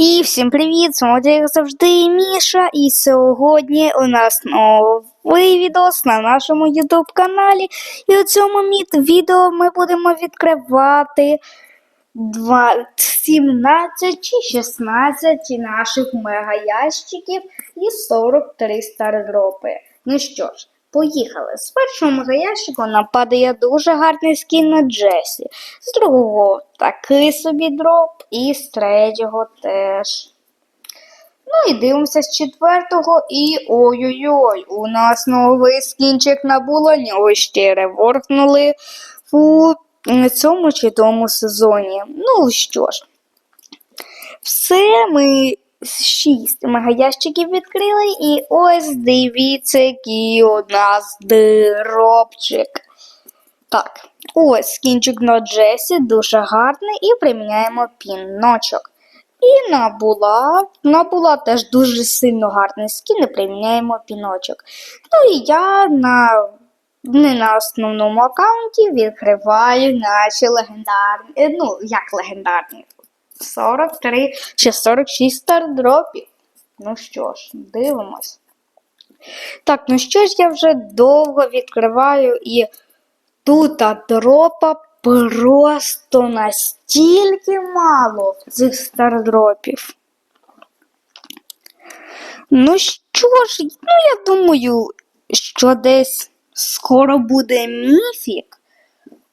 І всім привіт! З вами як завжди Міша. І сьогодні у нас новий відос на нашому YouTube каналі. І у цьому відео ми будемо відкривати 17 чи 16 наших мегаящиків і 43 стардропи. Ну що ж, поїхали. З першого мегаящику нам падає дуже гарний скін на Джесі. З другого такий собі дроп, і з третього теж. Ну і дивимося з четвертого. І ой-ой-ой, у нас новий скінчик на булані. Ось ще реворкнули у цьому чи тому сезоні. Ну що ж, все ми шість мегаящиків відкрили, і ось дивіться, який у нас дропчик. Так, ось скінчик на Джесі, дуже гарний, і приміняємо піночок. І на була, на була теж дуже сильно гарний скін, і приміняємо піночок. Ну і я на не на основному аккаунті відкриваю наші легендарні. Ну, як легендарні? 43 чи 46 стардропів. Ну що ж, дивимось. Так, ну що ж я вже довго відкриваю і тут дропа просто настільки мало цих стардропів. Ну що ж, ну я думаю, що десь скоро буде міфік.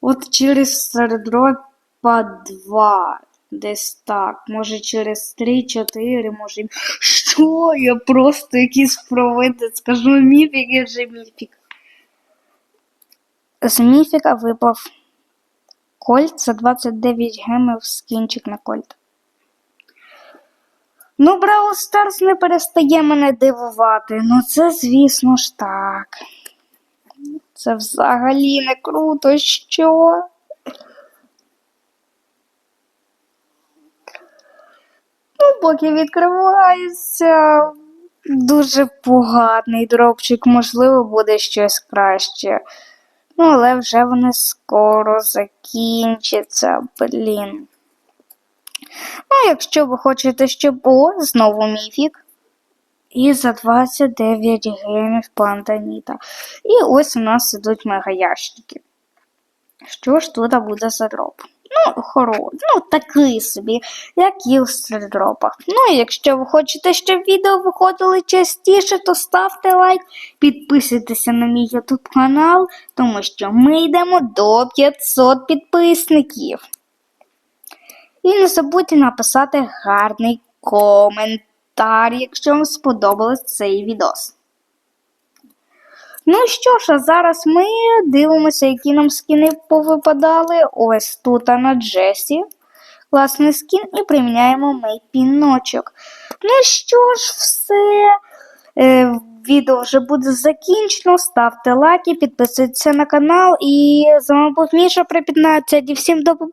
От через стардропа 2. Десь так. Може через 3-4, може. Що? Я просто якийсь провидець. Скажу міфік і вже міфік. З міфіка випав кольт за 29 гемів скінчик на кольт. Ну, Браул Старс не перестає мене дивувати. Ну це, звісно ж, так. Це взагалі не круто, що? Поки відкривається дуже поганий дропчик, можливо, буде щось краще. Ну, але вже вони скоро закінчаться, блін. Ну, якщо ви хочете, щоб було, знову міфік. І за 29 гемів плантаніта. І ось у нас ідуть мегаящики. Що ж тут буде за дроп? Ну, хоро, ну такий собі, як і в стардропах. Ну, і якщо ви хочете, щоб відео виходили частіше, то ставте лайк, підписуйтеся на мій YouTube канал, тому що ми йдемо до 500 підписників. І не забудьте написати гарний коментар, якщо вам сподобався цей відос. Ну що ж, а зараз ми дивимося, які нам скіни повипадали. Ось тут на Джесі. Класний скін, і приміняємо мій піночок. Ну що ж, все. Е, відео вже буде закінчено. Ставте лайки, підписуйтесь на канал. І з вами був Міша при 15. І всім до побачення.